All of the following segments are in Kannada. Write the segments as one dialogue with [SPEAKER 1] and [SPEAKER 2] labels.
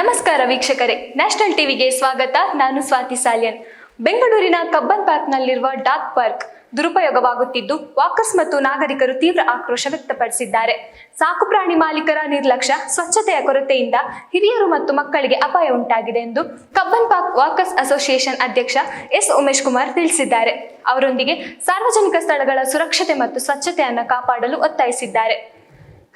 [SPEAKER 1] ನಮಸ್ಕಾರ ವೀಕ್ಷಕರೇ. ನ್ಯಾಷನಲ್ ಟಿವಿಗೆ ಸ್ವಾಗತ. ನಾನು ಸ್ವಾತಿ ಸಾಲಿಯನ್. ಬೆಂಗಳೂರಿನ ಕಬ್ಬನ್ ಪಾರ್ಕ್ನಲ್ಲಿರುವ ಡಾಗ್ ಪಾರ್ಕ್ ದುರುಪಯೋಗವಾಗುತ್ತಿದ್ದು ವಾಕರ್ಸ್ ಮತ್ತು ನಾಗರಿಕರು ತೀವ್ರ ಆಕ್ರೋಶ ವ್ಯಕ್ತಪಡಿಸಿದ್ದಾರೆ. ಸಾಕುಪ್ರಾಣಿ ಮಾಲೀಕರ ನಿರ್ಲಕ್ಷ್ಯ, ಸ್ವಚ್ಛತೆಯ ಕೊರತೆಯಿಂದ ಹಿರಿಯರು ಮತ್ತು ಮಕ್ಕಳಿಗೆ ಅಪಾಯ ಉಂಟಾಗಿದೆ ಎಂದು ಕಬ್ಬನ್ ಪಾರ್ಕ್ ವಾಕರ್ಸ್ ಅಸೋಸಿಯೇಷನ್ ಅಧ್ಯಕ್ಷ ಎಸ್ ಉಮೇಶ್ ಕುಮಾರ್ ತಿಳಿಸಿದ್ದಾರೆ. ಅವರೊಂದಿಗೆ ಸಾರ್ವಜನಿಕ ಸ್ಥಳಗಳ ಸುರಕ್ಷತೆ ಮತ್ತು ಸ್ವಚ್ಛತೆಯನ್ನು ಕಾಪಾಡಲು ಒತ್ತಾಯಿಸಿದ್ದಾರೆ.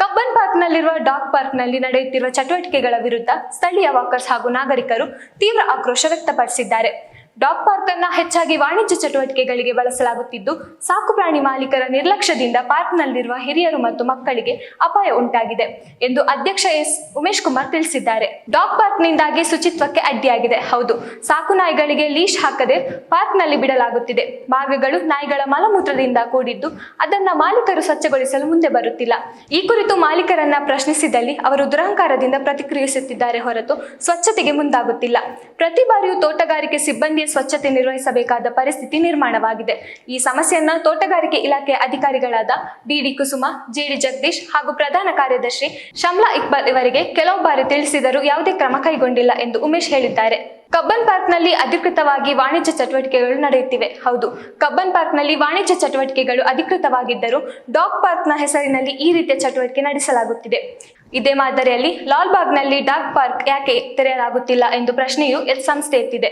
[SPEAKER 1] ಕಬ್ಬನ್ ಪಾರ್ಕ್ನಲ್ಲಿರುವ ಡಾಗ್ ಪಾರ್ಕ್ನಲ್ಲಿ ನಡೆಯುತ್ತಿರುವ ಚಟುವಟಿಕೆಗಳ ವಿರುದ್ಧ ಸ್ಥಳೀಯ ವಾಕರ್ಸ್ ಹಾಗೂ ನಾಗರಿಕರು ತೀವ್ರ ಆಕ್ರೋಶ ವ್ಯಕ್ತಪಡಿಸಿದ್ದಾರೆ. ಡಾಗ್ ಪಾರ್ಕ್ ಅನ್ನ ಹೆಚ್ಚಾಗಿ ವಾಣಿಜ್ಯ ಚಟುವಟಿಕೆಗಳಿಗೆ ಬಳಸಲಾಗುತ್ತಿದ್ದು ಸಾಕುಪ್ರಾಣಿ ಮಾಲೀಕರ ನಿರ್ಲಕ್ಷ್ಯದಿಂದ ಪಾರ್ಕ್ನಲ್ಲಿರುವ ಹಿರಿಯರು ಮತ್ತು ಮಕ್ಕಳಿಗೆ ಅಪಾಯ ಉಂಟಾಗಿದೆ ಎಂದು ಅಧ್ಯಕ್ಷ ಎಸ್. ಉಮೇಶ್ ಕುಮಾರ್ ತಿಳಿಸಿದ್ದಾರೆ. ಡಾಗ್ ಪಾರ್ಕ್ನಿಂದಾಗಿ ಶುಚಿತ್ವಕ್ಕೆ ಅಡ್ಡಿಯಾಗಿದೆ. ಹೌದು, ಸಾಕು ನಾಯಿಗಳಿಗೆ ಲೀಶ್ ಹಾಕದೆ ಪಾರ್ಕ್ನಲ್ಲಿ ಬಿಡಲಾಗುತ್ತಿದೆ. ಮಾರ್ಗಗಳು ನಾಯಿಗಳ ಮಲಮೂತ್ರದಿಂದ ಕೂಡಿದ್ದು ಅದನ್ನ ಮಾಲೀಕರು ಸ್ವಚ್ಛಗೊಳಿಸಲು ಮುಂದೆ ಬರುತ್ತಿಲ್ಲ. ಈ ಕುರಿತು ಮಾಲೀಕರನ್ನ ಪ್ರಶ್ನಿಸಿದಲ್ಲಿ ಅವರು ದುರಹಂಕಾರದಿಂದ ಪ್ರತಿಕ್ರಿಯಿಸುತ್ತಿದ್ದಾರೆ ಹೊರತು ಸ್ವಚ್ಛತೆಗೆ ಮುಂದಾಗುತ್ತಿಲ್ಲ. ಪ್ರತಿ ಬಾರಿಯೂ ತೋಟಗಾರಿಕೆ ಸ್ವಚ್ಛತೆ ನಿರ್ವಹಿಸಬೇಕಾದ ಪರಿಸ್ಥಿತಿ ನಿರ್ಮಾಣವಾಗಿದೆ. ಈ ಸಮಸ್ಯೆಯನ್ನು ತೋಟಗಾರಿಕೆ ಇಲಾಖೆ ಅಧಿಕಾರಿಗಳಾದ ಡಿಡಿ ಕುಸುಮ, ಜೆಡಿ ಜಗದೀಶ್ ಹಾಗೂ ಪ್ರಧಾನ ಕಾರ್ಯದರ್ಶಿ ಶಮ್ಲಾ ಇಕ್ಬಾಲ್ ಇವರಿಗೆ ಕೆಲವು ಬಾರಿ ತಿಳಿಸಿದರೂ ಯಾವುದೇ ಕ್ರಮ ಕೈಗೊಂಡಿಲ್ಲ ಎಂದು ಉಮೇಶ್ ಹೇಳಿದ್ದಾರೆ. ಕಬ್ಬನ್ ಪಾರ್ಕ್ನಲ್ಲಿ ಅಧಿಕೃತವಾಗಿ ವಾಣಿಜ್ಯ ಚಟುವಟಿಕೆಗಳು ನಡೆಯುತ್ತಿವೆ. ಹೌದು, ಕಬ್ಬನ್ ಪಾರ್ಕ್ನಲ್ಲಿ ವಾಣಿಜ್ಯ ಚಟುವಟಿಕೆಗಳು ಅಧಿಕೃತವಾಗಿದ್ದರೂ ಡಾಗ್ ಪಾರ್ಕ್ನ ಹೆಸರಿನಲ್ಲಿ ಈ ರೀತಿಯ ಚಟುವಟಿಕೆ ನಡೆಸಲಾಗುತ್ತಿದೆ. ಇದೇ ಮಾದರಿಯಲ್ಲಿ ಲಾಲ್ಬಾಗ್ನಲ್ಲಿ ಡಾಗ್ ಪಾರ್ಕ್ ಯಾಕೆ ತೆರೆಯಲಾಗುತ್ತಿಲ್ಲ ಎಂದು ಪ್ರಶ್ನೆಯು ಸಂಸ್ಥೆ ಎತ್ತಿದೆ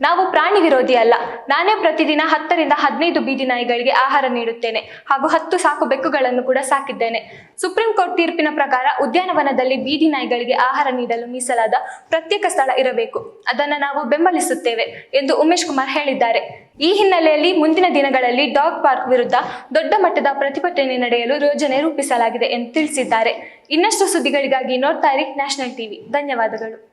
[SPEAKER 1] ನಾವು ಪ್ರಾಣಿ ವಿರೋಧಿ ಅಲ್ಲ. ನಾನೇ ಪ್ರತಿದಿನ ಹತ್ತರಿಂದ ಹದಿನೈದು ಬೀದಿ ನಾಯಿಗಳಿಗೆ ಆಹಾರ ನೀಡುತ್ತೇನೆ ಹಾಗೂ ಹತ್ತು ಸಾಕು ಬೆಕ್ಕುಗಳನ್ನು ಕೂಡ ಸಾಕಿದ್ದೇನೆ. ಸುಪ್ರೀಂ ಕೋರ್ಟ್ ತೀರ್ಪಿನ ಪ್ರಕಾರ ಉದ್ಯಾನವನದಲ್ಲಿ ಬೀದಿ ನಾಯಿಗಳಿಗೆ ಆಹಾರ ನೀಡಲು ಮೀಸಲಾದ ಪ್ರತ್ಯೇಕ ಸ್ಥಳ ಇರಬೇಕು. ಅದನ್ನು ನಾವು ಬೆಂಬಲಿಸುತ್ತೇವೆ ಎಂದು ಉಮೇಶ್ ಕುಮಾರ್ ಹೇಳಿದ್ದಾರೆ. ಈ ಹಿನ್ನೆಲೆಯಲ್ಲಿ ಮುಂದಿನ ದಿನಗಳಲ್ಲಿ ಡಾಗ್ ಪಾರ್ಕ್ ವಿರುದ್ಧ ದೊಡ್ಡ ಮಟ್ಟದ ಪ್ರತಿಭಟನೆ ನಡೆಯಲು ಯೋಜನೆ ರೂಪಿಸಲಾಗಿದೆ ಎಂದು ತಿಳಿಸಿದ್ದಾರೆ. ಇನ್ನಷ್ಟು ಸುದ್ದಿಗಳಿಗಾಗಿ ನೋಡ್ತಾ ಇರಿ ನ್ಯಾಷನಲ್ ಟಿವಿ. ಧನ್ಯವಾದಗಳು.